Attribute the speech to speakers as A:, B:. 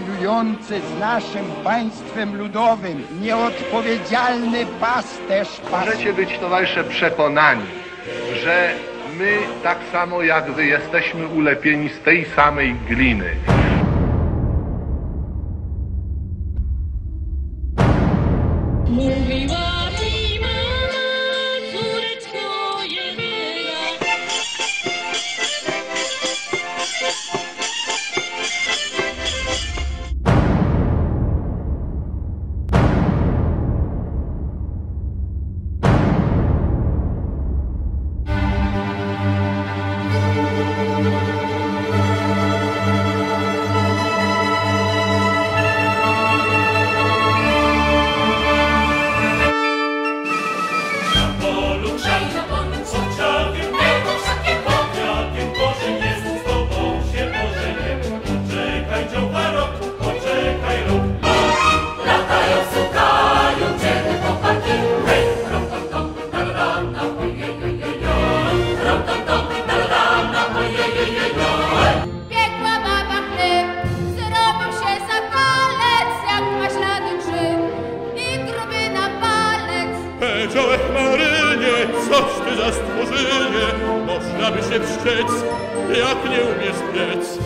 A: rządzący z naszym państwem ludowym, nieodpowiedzialny pasterz pas...
B: Możecie być, towarzysze, przekonani, że my tak samo jak wy jesteśmy ulepieni z tej samej gliny.
C: Mówiła
D: Dziołek Marynie, coś ty za stworzenie, można by się wściec, jak nie umiesz piec.